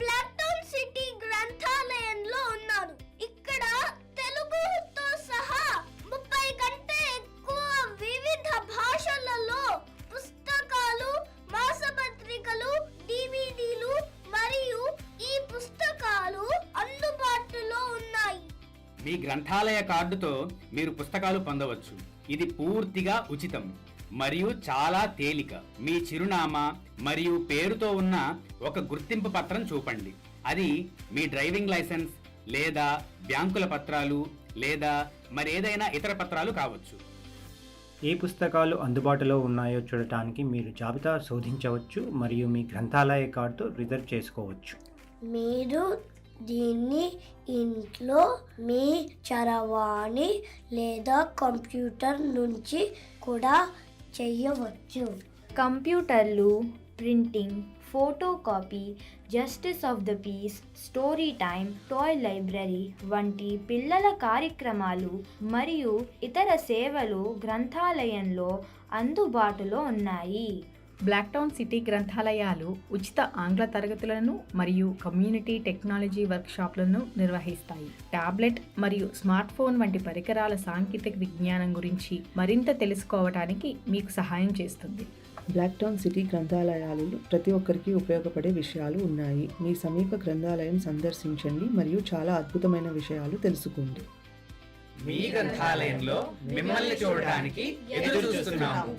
బ్లాక్టౌన్ city గ్రంథాలయంలో ఉన్నాను ఇక్కడ తెలుగుతో సహా ముప్పై కంటే ఎక్కువ వివిధ భాషలలో పుస్తకాలు మాసపత్రికలు డివిడీలు మరియు ఈ పుస్తకాలు అందుబాటులో ఉన్నాయి. మీ గ్రంథాలయ కార్డుతో మీరు పుస్తకాలు పొందవచ్చు. ఇది పూర్తిగా ఉచితం. మరియు చాలా తేలిక. మీ చిరునామా మరియు పేరుతో ఉన్న ఒక గుర్తింపు పత్రం చూపండి. అది మీ డ్రైవింగ్ లైసెన్స్ లేదా బ్యాంకుల పత్రాలు లేదా మరేదైనా ఇతర పత్రాలు కావచ్చు. ఏ పుస్తకాలు అందుబాటులో ఉన్నాయో చూడటానికి మీరు జాబితా శోధించవచ్చు మరియు మీ గ్రంథాలయ కార్డుతో రిజర్వ్ చేసుకోవచ్చు. మీరు దీన్ని ఇంట్లో మీ చరవాణి లేదా కంప్యూటర్ నుంచి కూడా చేయవచ్చు కంప్యూటర్లు printing photocopy justice of the peace story time toy library వంటి పిల్లల కార్యక్రమాలు మరియు ఇతర సేవలు గ్రంథాలయంలో అందుబాటులో ఉన్నాయి. బ్లాక్టౌన్ సిటీ గ్రంథాలయాలు ఉచిత ఆంగ్ల తరగతులను మరియు కమ్యూనిటీ టెక్నాలజీ వర్క్షాప్లను నిర్వహిస్తాయి. టాబ్లెట్ మరియు స్మార్ట్ ఫోన్ వంటి పరికరాల సాంకేతిక విజ్ఞానం గురించి మరింత తెలుసుకోవడానికి మీకు సహాయం చేస్తుంది. బ్లాక్టౌన్ సిటీ గ్రంథాలయాలలో ప్రతి ఒక్కరికి ఉపయోగపడే విషయాలు ఉన్నాయి. మీ సమీప గ్రంథాలయం సందర్శించండి మరియు చాలా అద్భుతమైన విషయాలు తెలుసుకోండి. మీ గ్రంథాలయంలో మిమ్మల్ని చూడడానికి ఎదురు చూస్తున్నాము